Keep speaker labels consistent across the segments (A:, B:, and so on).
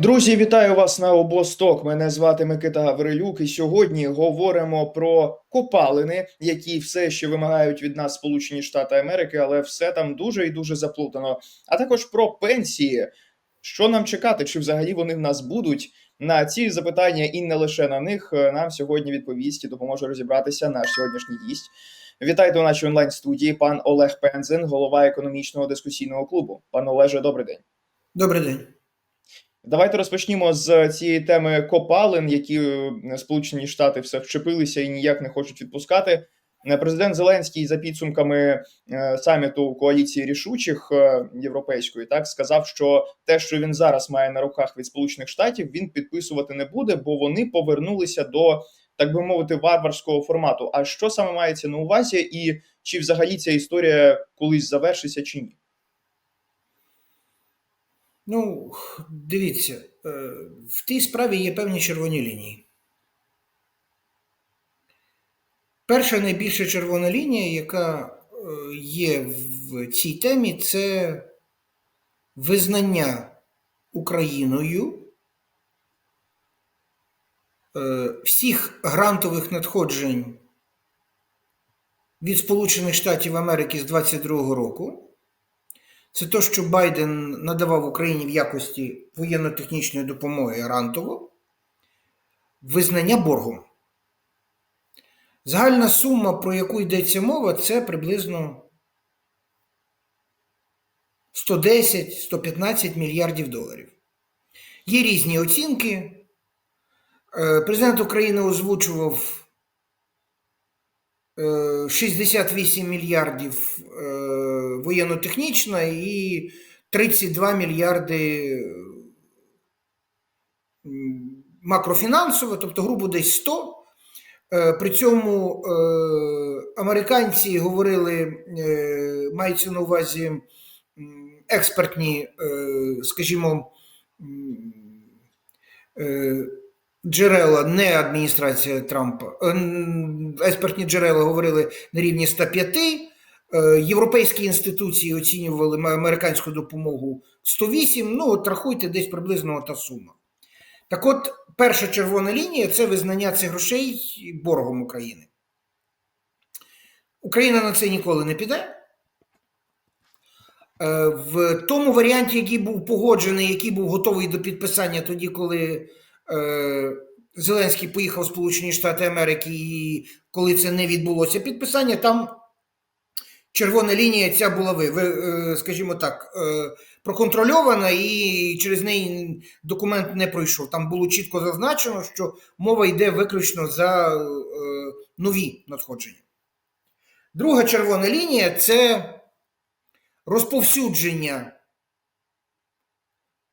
A: Друзі, вітаю вас на обосток. Мене звати Микита Гаврилюк, і сьогодні говоримо про копалини, які все ще вимагають від нас Сполучені Штати Америки, але все там дуже і дуже заплутано. А також про пенсії. Що нам чекати? Чи взагалі вони в нас будуть? На ці запитання і не лише на них е, нам сьогодні відповість і допоможе розібратися наш сьогоднішній гість. Вітайте у нашій онлайн студії пан Олег Пензен, голова економічного дискусійного клубу. Пан Олеже, добрий день.
B: Добрий день.
A: Давайте розпочнімо з цієї теми копалин, які е, Сполучені Штати все вчепилися і ніяк не хочуть відпускати. Е, Президент Зеленський за підсумками е, саміту коаліції рішучих європейської так сказав, що те, що він зараз має на руках від Сполучених Штатів, він підписувати не буде, бо вони повернулися до так би мовити варварського формату. А що саме мається на увазі, і чи взагалі ця історія колись завершиться, чи ні?
B: Ну, дивіться, е, в тій справі є певні червоні лінії. Перша найбільша червона лінія, яка е, є в цій темі, це визнання Україною е, всіх грантових надходжень від Сполучених Штатів Америки з 22-го року. Це те, що Байден надавав Україні в якості воєнно-технічної допомоги грантово, визнання боргом. Загальна сума, про яку йдеться мова, це приблизно 110-115 мільярдів доларів. Є різні оцінки. Е, Президент України озвучував 68 мільярдів е, воєнно-технічна і 32 мільярди макрофінансово, тобто грубо десь 100. Е, При цьому е, американці говорили, е, мається на увазі експертні, е, скажімо, е, джерела, не адміністрація Трампа, е, експертні джерела говорили на рівні 105. Е, Європейські інституції оцінювали американську допомогу 108. Ну, от рахуйте, десь приблизно та сума. Так от, перша червона лінія це визнання цих грошей боргом України. Україна на це ніколи не піде. Е, В тому варіанті, який був погоджений, який був готовий до підписання тоді, коли Зеленський поїхав в Сполучені Штати Америки, і коли це не відбулося підписання, там червона лінія ця була ви, е, скажімо так, е, проконтрольована, і через неї документ не пройшов. Там було чітко зазначено, що мова йде виключно за е, нові надходження. Друга червона лінія це розповсюдження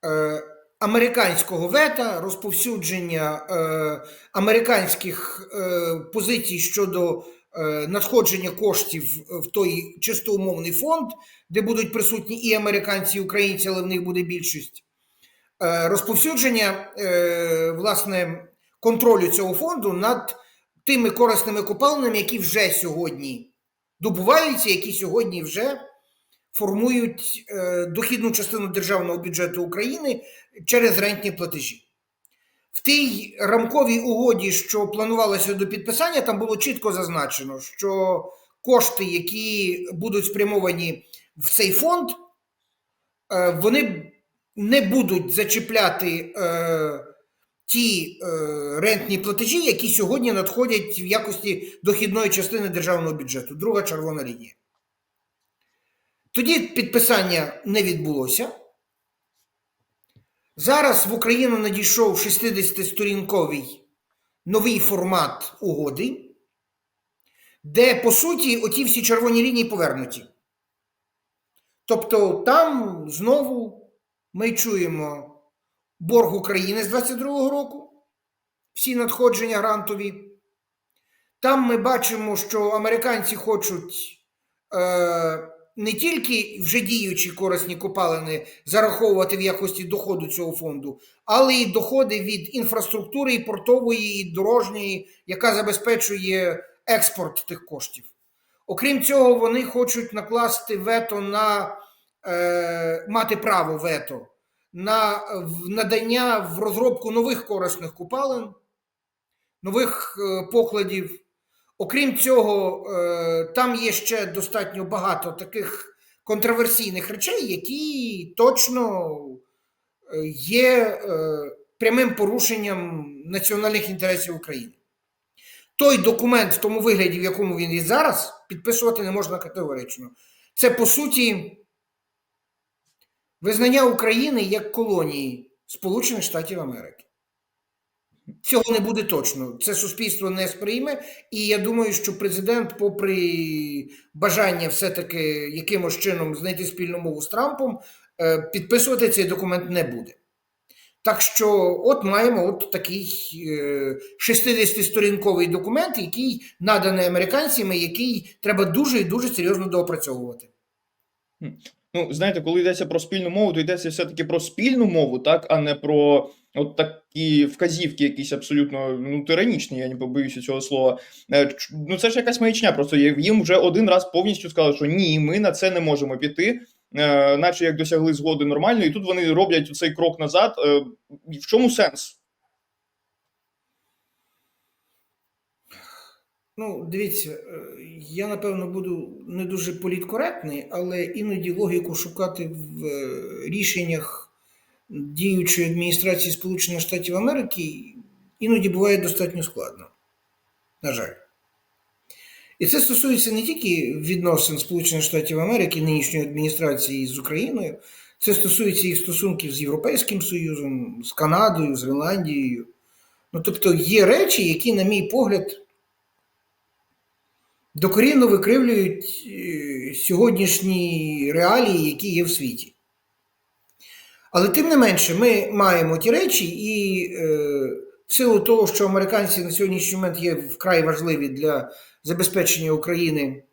B: е, американського вета, розповсюдження е, американських е, позицій щодо е, надходження коштів в той чисто умовний фонд, де будуть присутні і американці, і українці, але в них буде більшість. Е, розповсюдження е, власне контролю цього фонду над тими корисними копалинами, які вже сьогодні добуваються, які сьогодні вже формують е, дохідну частину державного бюджету України через рентні платежі. В тій рамковій угоді, що планувалося до підписання, там було чітко зазначено, що кошти, які будуть спрямовані в цей фонд, е, вони не будуть зачіпляти е, ті рентні платежі, які сьогодні надходять в якості дохідної частини державного бюджету. Друга червона лінія. Тоді підписання не відбулося. Зараз в Україну надійшов 60-сторінковий новий формат угоди, де, по суті, оті всі червоні лінії повернуті. Тобто там знову ми чуємо борг України з 22-го року, всі надходження грантові. Там ми бачимо, що американці хочуть е, не тільки вже діючі корисні копалини зараховувати в якості доходу цього фонду, але й доходи від інфраструктури і портової, і дорожньої, яка забезпечує експорт тих коштів. Окрім цього, вони хочуть накласти вето на е, мати право вето на надання в розробку нових корисних купалин, нових е, покладів. Окрім цього, е, там є ще достатньо багато таких контроверсійних речей, які точно е, є е, прямим порушенням національних інтересів України. Той документ в тому вигляді, в якому він є зараз, підписувати не можна категорично. Це по суті визнання України як колонії Сполучених Штатів Америки. Цього не буде точно. Це суспільство не сприйме, і я думаю, що президент, попри бажання все-таки якимось чином знайти спільну мову з Трампом, е, підписувати цей документ не буде. Так що, от маємо от такий е, 60-сторінковий документ, який наданий американцями, який треба дуже і дуже серйозно доопрацьовувати.
A: Ну, знаєте, коли йдеться про спільну мову, то йдеться все-таки про спільну мову, так, а не про от такі вказівки, якісь абсолютно ну, тиранічні, я не побоюся цього слова. Е, Ну, це ж якась маячня. Просто їм вже один раз повністю сказали, що ні, ми на це не можемо піти, е, наче як досягли згоди нормально, і тут вони роблять цей крок назад. Е, В чому сенс?
B: Ну, дивіться, я напевно буду не дуже політкоректний, але іноді логіку шукати в рішеннях діючої адміністрації Сполучених Штатів Америки іноді буває достатньо складно. На жаль. І це стосується не тільки відносин Сполучених Штатів Америки, нинішньої адміністрації з Україною, це стосується їх стосунків з Європейським Союзом, з Канадою, з Гренландією. Ну, тобто є речі, які, на мій погляд, докорінно викривлюють е, сьогоднішні реалії, які є в світі. Але тим не менше, ми маємо ті речі, і е, в силу того, що американці на сьогоднішній момент є вкрай важливі для забезпечення України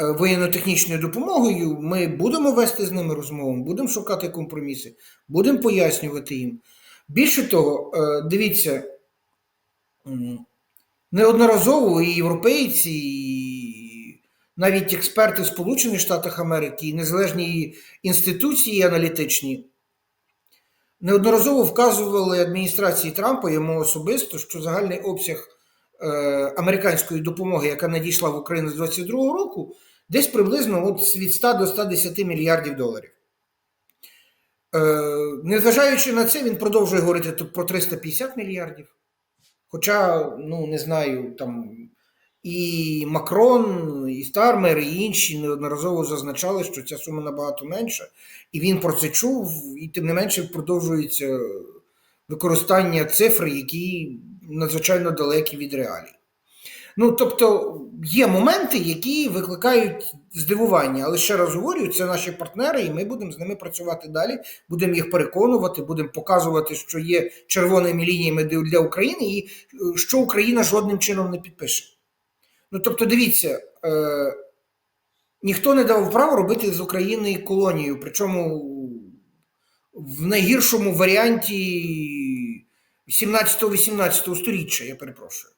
B: е, воєнно-технічною допомогою, ми будемо вести з ними розмову, будемо шукати компроміси, будемо пояснювати їм. Більше того, е, дивіться, неодноразово і європейці, і навіть експерти в Сполучених Штатах Америки, і незалежні інституції аналітичні неодноразово вказували адміністрації Трампа йому особисто, що загальний обсяг е, американської допомоги, яка надійшла в Україну з 22 року, десь приблизно от від 100 до 110 мільярдів доларів. Е, незважаючи на це, він продовжує говорити про 350 мільярдів. Хоча, ну не знаю, там і Макрон, і Стармер, і інші неодноразово зазначали, що ця сума набагато менша, і він про це чув, і тим не менше продовжується використання цифр, які надзвичайно далекі від реалій. Ну, тобто є моменти, які викликають здивування, але ще раз говорю, це наші партнери, і ми будемо з ними працювати далі, будемо їх переконувати, будемо показувати, що є червоними лініями для України, і е, що Україна жодним чином не підпише. Ну, тобто, дивіться, е, ніхто не дав право робити з України колонію, причому в найгіршому варіанті 17-18 сторіччя, я перепрошую.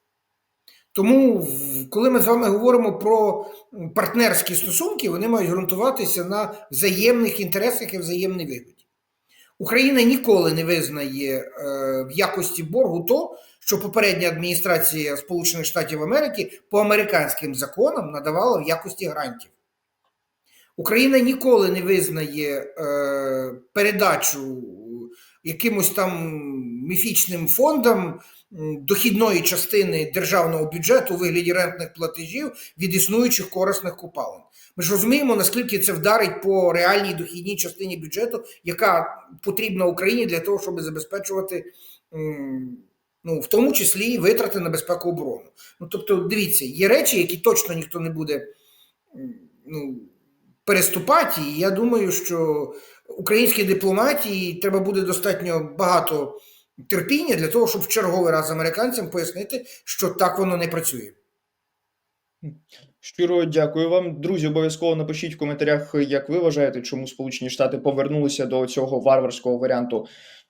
B: Тому, коли ми з вами говоримо про партнерські стосунки, вони мають ґрунтуватися на взаємних інтересах і взаємній вигоді. Україна ніколи не визнає е, в якості боргу то, що попередня адміністрація Сполучених Штатів Америки по американським законам надавала в якості грантів. Україна ніколи не визнає е, передачу якимось там міфічним фондам дохідної частини державного бюджету у вигляді рентних платежів від існуючих корисних купалин. Ми ж розуміємо, наскільки це вдарить по реальній дохідній частині бюджету, яка потрібна Україні для того, щоб забезпечувати, м, ну, в тому числі і витрати на безпеку оборону. Ну, тобто, дивіться, є речі, які точно ніхто не буде ну, переступати. І я думаю, що українській дипломатії треба буде достатньо багато терпіння для того, щоб в черговий раз американцям пояснити, що так воно не працює.
A: Щиро дякую вам, друзі. Обов'язково напишіть в коментарях, як ви вважаєте, чому Сполучені Штати повернулися до цього варварського варіанту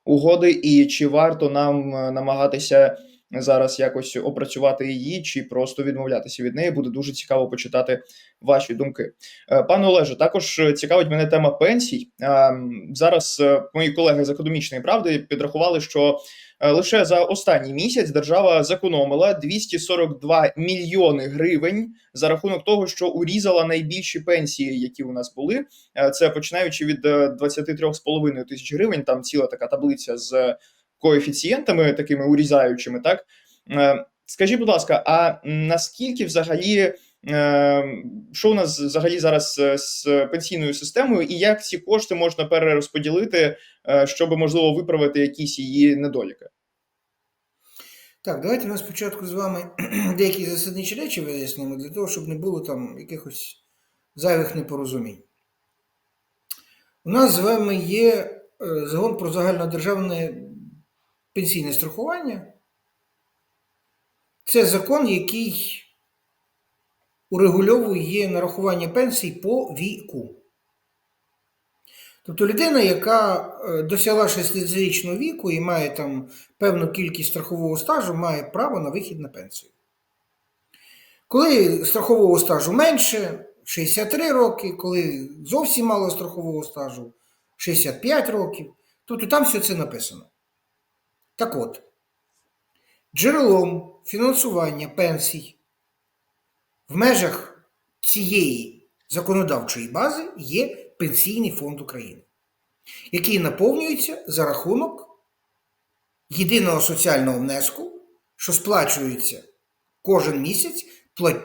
A: угоди, і чи варто нам е, намагатися зараз якось опрацювати її, чи просто відмовлятися від неї. Буде дуже цікаво почитати ваші думки. Е, Пане Олеже, також е, цікавить мене тема пенсій. Е, Зараз мої колеги з економічної правди підрахували, що лише за останній місяць держава зекономила 242 мільйони гривень за рахунок того, що урізала найбільші пенсії, які у нас були. Це починаючи від е, 23,5 тисяч гривень. Там ціла така таблиця з коефіцієнтами, такими урізаючими. Так Е, скажіть, будь ласка, а наскільки взагалі? Е, Що у нас взагалі зараз е, з пенсійною системою, і як ці кошти можна перерозподілити, щоб можливо виправити якісь її недоліки?
B: Так, давайте ми спочатку з вами деякі засадничі речі вияснимо для того, щоб не було там якихось зайвих непорозумінь. У нас з вами є закон про загальнодержавне пенсійне страхування. Це закон, який урегульовує нарахування пенсій по віку. Тобто людина, яка е, досягла 60-річного віку і має там певну кількість страхового стажу, має право на вихід на пенсію. Коли страхового стажу менше, 63 роки, коли зовсім мало страхового стажу, 65 років, тобто там все це написано. Так от, джерелом фінансування пенсій в межах цієї законодавчої бази є Пенсійний фонд України, який наповнюється за рахунок єдиного соціального внеску, що сплачується кожен місяць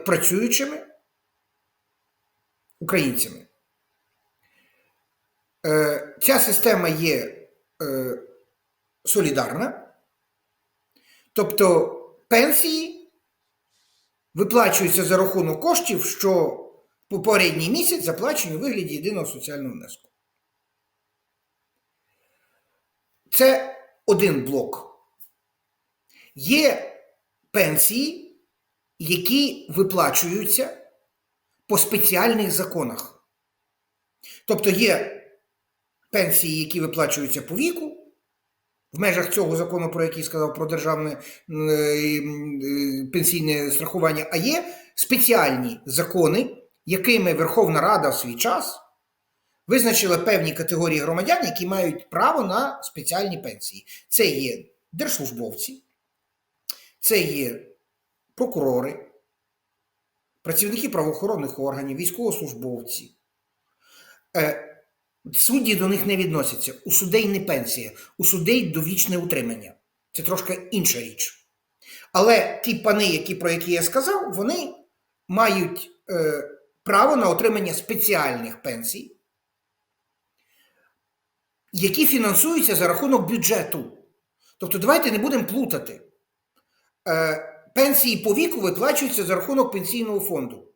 B: працюючими українцями. Е, Ця система є е, солідарна, тобто пенсії виплачуються за рахунок коштів, що попередній місяць заплачені у вигляді єдиного соціального внеску. Це один блок. Є пенсії, які виплачуються по спеціальних законах. Тобто є пенсії, які виплачуються по віку, в межах цього закону, про який сказав про державне е, е, пенсійне страхування, а є спеціальні закони, якими Верховна Рада в свій час визначила певні категорії громадян, які мають право на спеціальні пенсії. Це є держслужбовці, це є прокурори, працівники правоохоронних органів, військовослужбовці. Судді до них не відносяться. У судей не пенсія, у судей довічне утримання. Це трошки інша річ. Але ті пани, які, про які я сказав, вони мають е, право на отримання спеціальних пенсій, які фінансуються за рахунок бюджету. Тобто, давайте не будемо плутати. Е, пенсії по віку виплачуються за рахунок пенсійного фонду.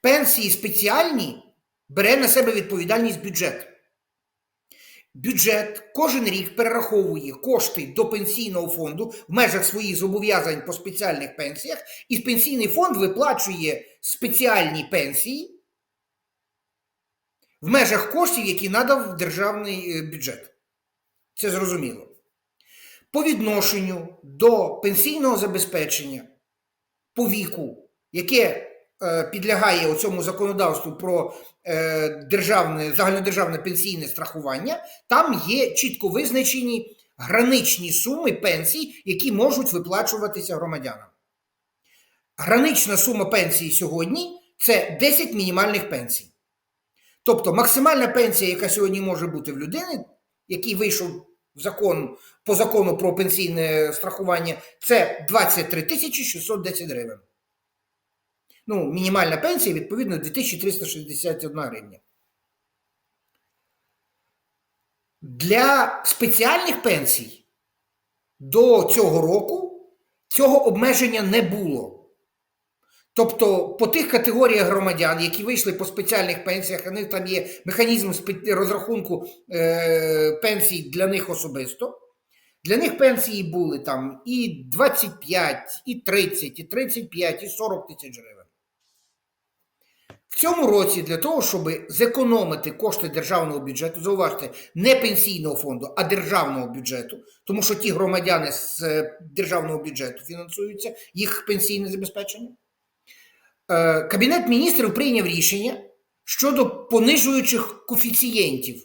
B: Пенсії спеціальні бере на себе відповідальність бюджет. Бюджет кожен рік перераховує кошти до пенсійного фонду в межах своїх зобов'язань по спеціальних пенсіях, і пенсійний фонд виплачує спеціальні пенсії в межах коштів, які надав державний е, бюджет. Це зрозуміло. По відношенню до пенсійного забезпечення по віку, яке е, підлягає цьому законодавству про е, державне, загальнодержавне пенсійне страхування, там є чітко визначені граничні суми пенсій, які можуть виплачуватися громадянам. Гранична сума пенсії сьогодні це 10 мінімальних пенсій. Тобто максимальна пенсія, яка сьогодні може бути в людини, який вийшов в закон по закону про пенсійне страхування, це 23 тисячі 610 гривень. Ну, мінімальна пенсія, відповідно, 2361 гривня. Для спеціальних пенсій до цього року цього обмеження не було. Тобто, по тих категоріях громадян, які вийшли по спеціальних пенсіях, у них там є механізм розрахунку е, пенсій для них особисто. Для них пенсії були там і 25, і 30, і 35, і 40 тисяч гривень. В цьому році для того, щоб зекономити кошти державного бюджету, зауважте, не пенсійного фонду, а державного бюджету, тому що ті громадяни з е, державного бюджету фінансуються, їх пенсійне забезпечення. Е, Кабінет міністрів прийняв рішення щодо понижуючих коефіцієнтів.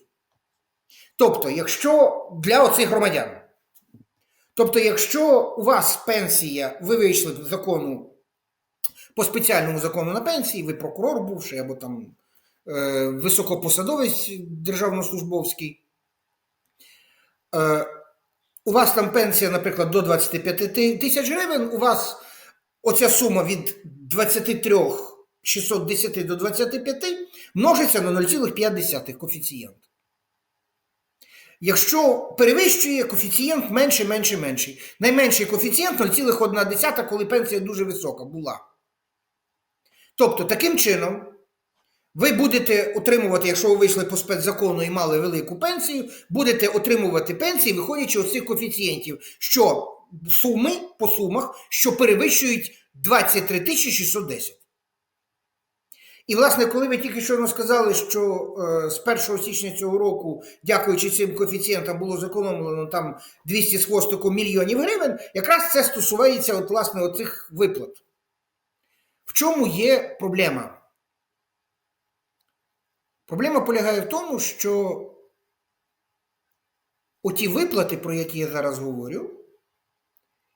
B: Тобто, якщо для оцих громадян, тобто, якщо у вас пенсія, ви вийшли в закону по спеціальному закону на пенсії, ви прокурор бувший або там е, високопосадовець державнослужбовський. Е, у вас там пенсія, наприклад, до 25 тисяч гривень, у вас оця сума від 23 610 до 25 множиться на 0,5 коефіцієнт. Якщо перевищує коефіцієнт менше, менше, менший. Найменший коефіцієнт 0,1, коли пенсія дуже висока була. Тобто, таким чином, ви будете отримувати, якщо ви вийшли по спецзакону і мали велику пенсію, будете отримувати пенсії, виходячи з цих коефіцієнтів, що суми по сумах, що перевищують 23 тисячі 610. І, власне, коли ви тільки що сказали, що е, з 1 січня цього року, дякуючи цим коефіцієнтам, було зекономлено там 200 з хвостиком мільйонів гривень, якраз це стосується от, власне, оцих виплат. Чому є проблема? Проблема полягає в тому, що оті виплати, про які я зараз говорю,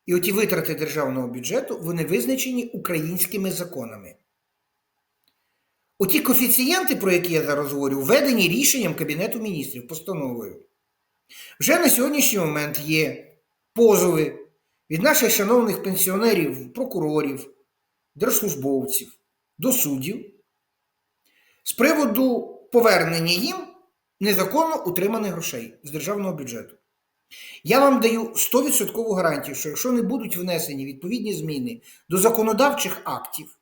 B: і оті витрати державного бюджету, вони визначені українськими законами. Оті коефіцієнти, про які я зараз говорю, введені рішенням Кабінету міністрів постановою. Вже на сьогоднішній момент є позови від наших шановних пенсіонерів, прокурорів, держслужбовців до суддів з приводу повернення їм незаконно утриманих грошей з державного бюджету. Я вам даю 100% гарантію, що якщо не будуть внесені відповідні зміни до законодавчих актів,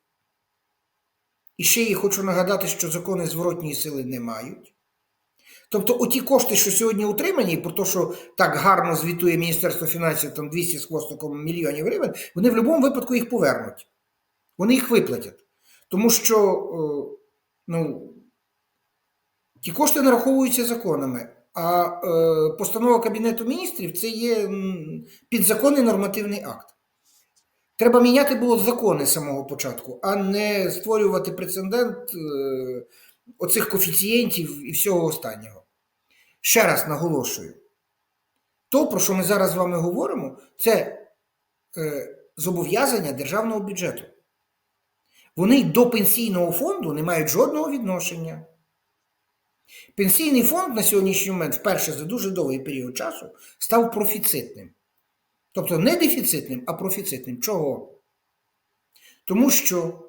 B: і ще я хочу нагадати, що закони зворотньої сили не мають. Тобто, оті кошти, що сьогодні утримані, про те, що так гарно звітує Міністерство фінансів, там 200 з хвостиком мільйонів гривень, вони в будь-якому випадку їх повернуть. Вони їх виплатять. Тому що е, ну, ті кошти нараховуються законами, а е, постанова Кабінету міністрів це є підзаконний нормативний акт. Треба міняти було закони з самого початку, а не створювати прецедент е, оцих коефіцієнтів і всього останнього. Ще раз наголошую: то, про що ми зараз з вами говоримо, це зобов'язання державного бюджету. Вони до пенсійного фонду не мають жодного відношення. Пенсійний фонд на сьогоднішній момент, вперше за дуже довгий період часу, став профіцитним. Тобто не дефіцитним, а профіцитним. Чого? Тому що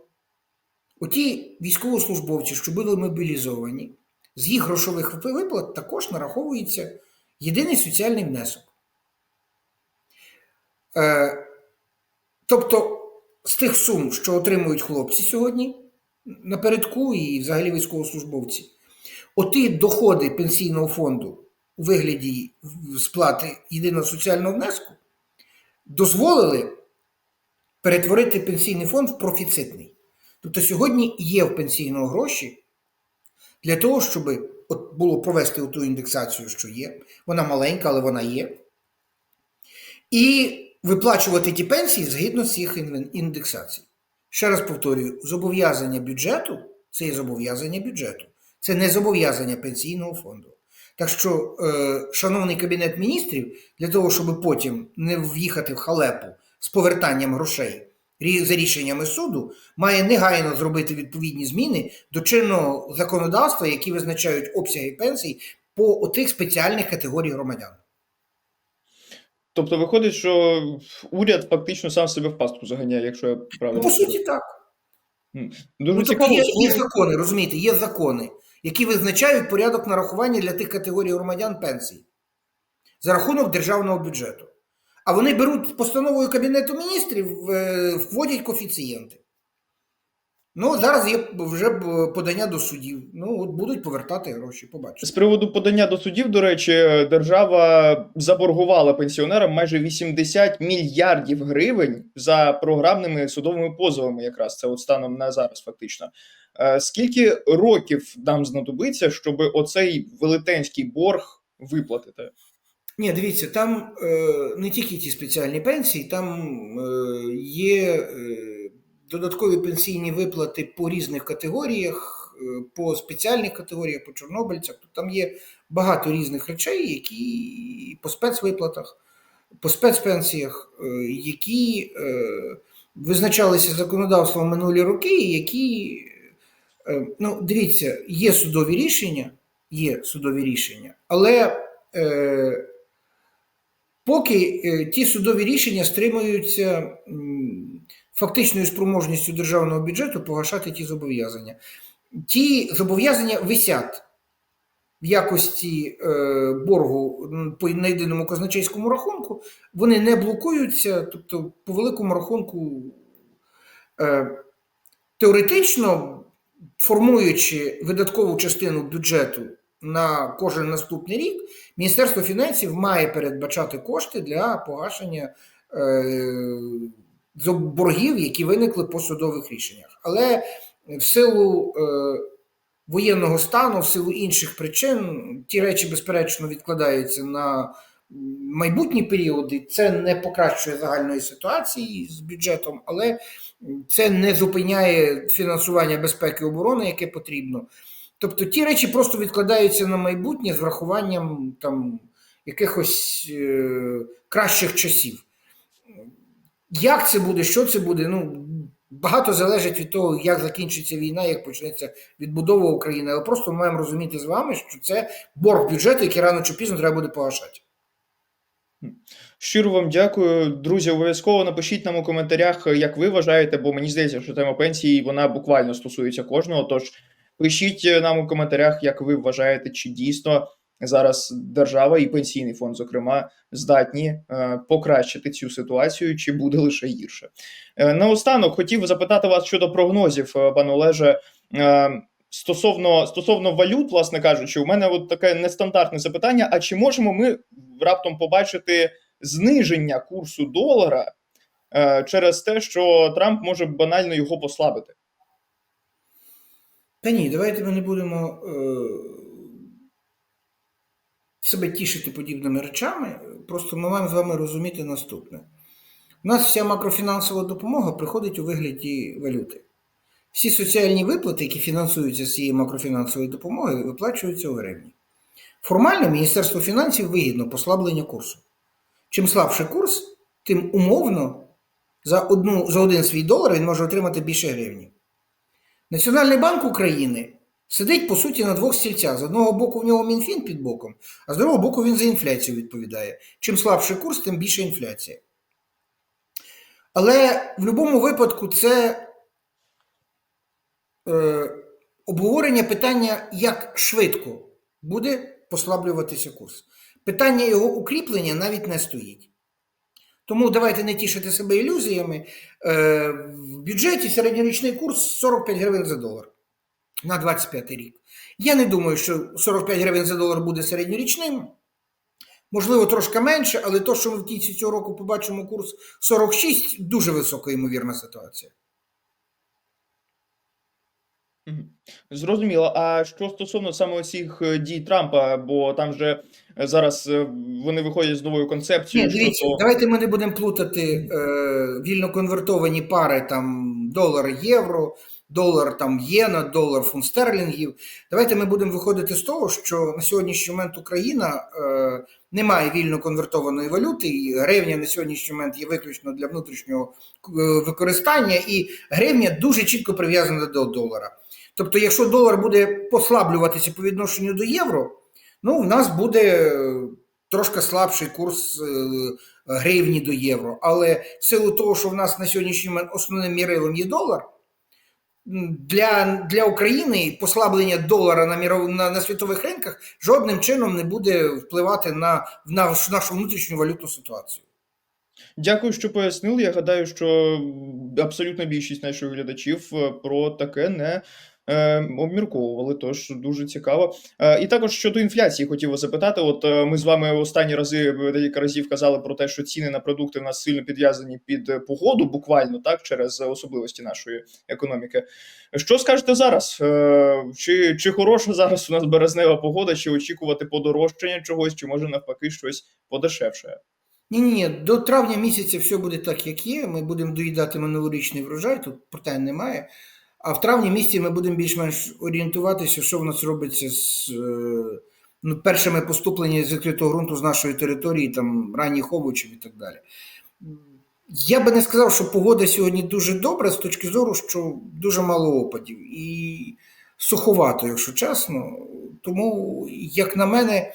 B: оті військовослужбовці, що були мобілізовані, з їх грошових виплат також нараховується єдиний соціальний внесок. Е, тобто, з тих сум, що отримують хлопці сьогодні напередку і взагалі військовослужбовці, оті доходи пенсійного фонду у вигляді сплати єдиного соціального внеску дозволили перетворити пенсійний фонд в профіцитний. Тобто сьогодні є в пенсійного гроші для того, щоб от було провести ту індексацію, що є. Вона маленька, але вона є. І виплачувати ті пенсії згідно ін- індексацій. Ще раз повторюю: зобов'язання бюджету це є зобов'язання бюджету, це не зобов'язання пенсійного фонду. Так що, е, шановний Кабінет міністрів, для того, щоб потім не в'їхати в халепу з повертанням грошей за рішеннями суду, має негайно зробити відповідні зміни до чинного законодавства, які визначають обсяги пенсій по отих спеціальних категорій громадян.
A: Тобто виходить, що уряд фактично сам себе в пастку заганяє, якщо я
B: Ну,
A: правильно.
B: по суті, так.
A: Дуже
B: Ну, тобто
A: цікаво.
B: є, є закони, розумієте, є закони, які визначають порядок нарахування для тих категорій громадян пенсій за рахунок державного бюджету. А вони беруть постановою Кабінету міністрів, е, вводять коефіцієнти. Ну, зараз є вже подання до судів. Ну, от будуть повертати гроші,
A: побачимо.
B: З
A: приводу подання до судів, до речі, держава заборгувала пенсіонерам майже 80 мільярдів гривень за програмними судовими позовами, якраз це от станом на зараз, фактично. Е, Скільки років нам знадобиться, щоб оцей велетенський борг виплатити?
B: Ні, дивіться, там е, не тільки ті спеціальні пенсії, там е, є е, додаткові пенсійні виплати по різних категоріях, е, по спеціальних категоріях, по чорнобильцях. Тобто Там є багато різних речей, які по спецвиплатах, по спецпенсіях, е, які е, визначалися законодавством минулі роки, які, ну, дивіться, є судові рішення, є судові рішення, але. Е, Поки ті судові рішення стримуються фактичною спроможністю державного бюджету погашати ті зобов'язання. Ті зобов'язання висять в якості е, боргу по на єдиному казначейському рахунку, вони не блокуються, тобто, по великому рахунку, е, теоретично формуючи видаткову частину бюджету на кожен наступний рік, Міністерство фінансів має передбачати кошти для погашення е, боргів, які виникли по судових рішеннях. Але в силу е, воєнного стану, в силу інших причин, ті речі, безперечно, відкладаються на майбутні періоди. Це не покращує загальної ситуації з бюджетом, але це не зупиняє фінансування безпеки і оборони, яке потрібно. Тобто ті речі просто відкладаються на майбутнє з врахуванням там якихось е, кращих часів. Як це буде, що це буде? Ну, багато залежить від того, як закінчиться війна, як почнеться відбудова України. Але просто ми маємо розуміти з вами, що це борг бюджету, який рано чи пізно треба буде погашати.
A: Щиро вам дякую, друзі. Обов'язково напишіть нам у коментарях, як ви вважаєте, бо мені здається, що тема пенсії вона буквально стосується кожного. Тож пишіть нам у коментарях, як ви вважаєте, чи дійсно зараз держава і пенсійний фонд, зокрема, здатні е, покращити цю ситуацію, чи буде лише гірше. Е, наостанок хотів запитати вас щодо прогнозів, е, пане Олеже. Стосовно стосовно валют, власне кажучи, у мене от таке нестандартне запитання: а чи можемо ми раптом побачити зниження курсу долара е, через те, що Трамп може банально його послабити?
B: Та ні, давайте ми не будемо себе тішити подібними речами. Просто ми маємо з вами розуміти наступне. У нас вся макрофінансова допомога приходить у вигляді валюти. Всі соціальні виплати, які фінансуються з цієї макрофінансової допомоги, виплачуються у гривні. Формально Міністерство фінансів вигідно послаблення курсу. Чим слабший курс, тим умовно за, одну, за один свій долар він може отримати більше гривні. Національний банк України сидить, по суті, на двох стільцях. З одного боку, в нього Мінфін під боком, а з другого боку, він за інфляцію відповідає. Чим слабший курс, тим більше інфляція. Але в будь-якому випадку це е, обговорення питання, як швидко буде послаблюватися курс. Питання його укріплення навіть не стоїть. Тому давайте не тішити себе ілюзіями. Е, в бюджеті середньорічний курс 45 гривень за долар на 25 рік. Я не думаю, що 45 гривень за долар буде середньорічним. Можливо, трошки менше, але то, що ми в кінці цього року побачимо курс 46, дуже висока ймовірна ситуація.
A: Зрозуміло. А що стосовно саме цих е, дій Трампа, бо там же е, зараз е, вони виходять з новою
B: Ні,
A: концепцією
B: дивіться,
A: щодо
B: давайте ми не будемо плутати е, вільно конвертовані пари там долар-євро, долар там єна, долар фунт стерлінгів. Давайте ми будемо виходити з того, що на сьогоднішній момент Україна е, не має вільно конвертованої валюти, і гривня на сьогоднішній момент є виключно для внутрішнього е, використання, і гривня дуже чітко прив'язана до долара. Тобто, якщо долар буде послаблюватися по відношенню до євро, ну в нас буде е, трошки слабший курс е, гривні до євро. Але в силу того, що в нас на сьогоднішній момент основним мірилом є долар, для, для України послаблення долара на, міров, на, на світових ринках жодним чином не буде впливати на, на нашу внутрішню валютну ситуацію.
A: Дякую, що пояснили. Я гадаю, що абсолютна більшість наших глядачів е, про таке не е, обмірковували. Тож дуже цікаво. Е, і також щодо інфляції хотів запитати. От е, ми з вами останні рази е, декілька разів казали про те, що ціни на продукти в нас сильно підв'язані під погоду, буквально так, через особливості нашої економіки. Що скажете зараз? Е, Чи, чи хороша зараз у нас березнева погода, чи очікувати подорожчання чогось, чи може навпаки щось подешевше?
B: Ні, ні, ні, до травня місяця все буде так, як є. Ми будемо доїдати минулорічний врожай, тут питань немає. А в травні місяці ми будемо більш-менш орієнтуватися, що в нас робиться з е, ну, першими поступленнями з відкритого ґрунту з нашої території, там ранніх овочів і так далі. Я би не сказав, що погода сьогодні дуже добра з точки зору, що дуже мало опадів і суховато, якщо чесно. Тому, як на мене,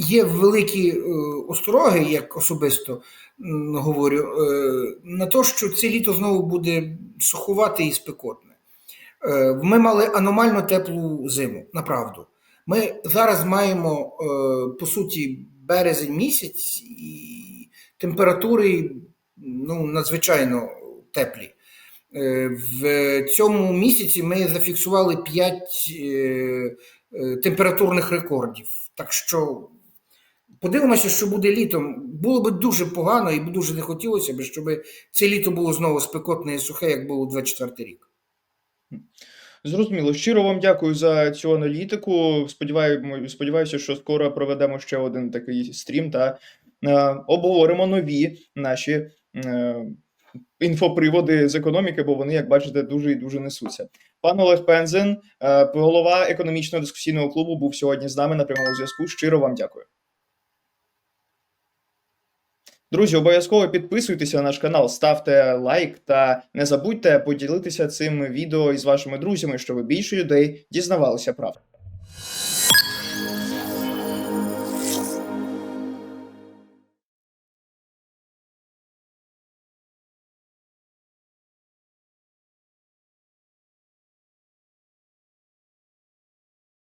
B: є великі е, остороги, як особисто говорю, е, на те, що це літо знову буде суховате і спекотне. Е, Ми мали аномально теплу зиму, направду. Ми зараз маємо, по суті, березень місяць і температури ну, надзвичайно теплі. В цьому місяці ми зафіксували 5 температурних рекордів. Так що подивимося, що буде літом. Було б дуже погано і дуже не хотілося б, щоб це літо було знову спекотне і сухе, як було 24 рік.
A: Зрозуміло. Щиро вам дякую за цю аналітику. Сподіваюся, що скоро проведемо ще один такий стрім та е, обговоримо нові наші е, інфоприводи з економіки, бо вони, як бачите, дуже і дуже несуться. Пан Олег Пензен, е, голова економічного дискусійного клубу, був сьогодні з нами на прямому зв'язку. Щиро вам дякую. Друзі, обов'язково підписуйтеся на наш канал, ставте лайк та не забудьте поділитися цим відео із вашими друзями, щоб більше людей дізнавалися правду.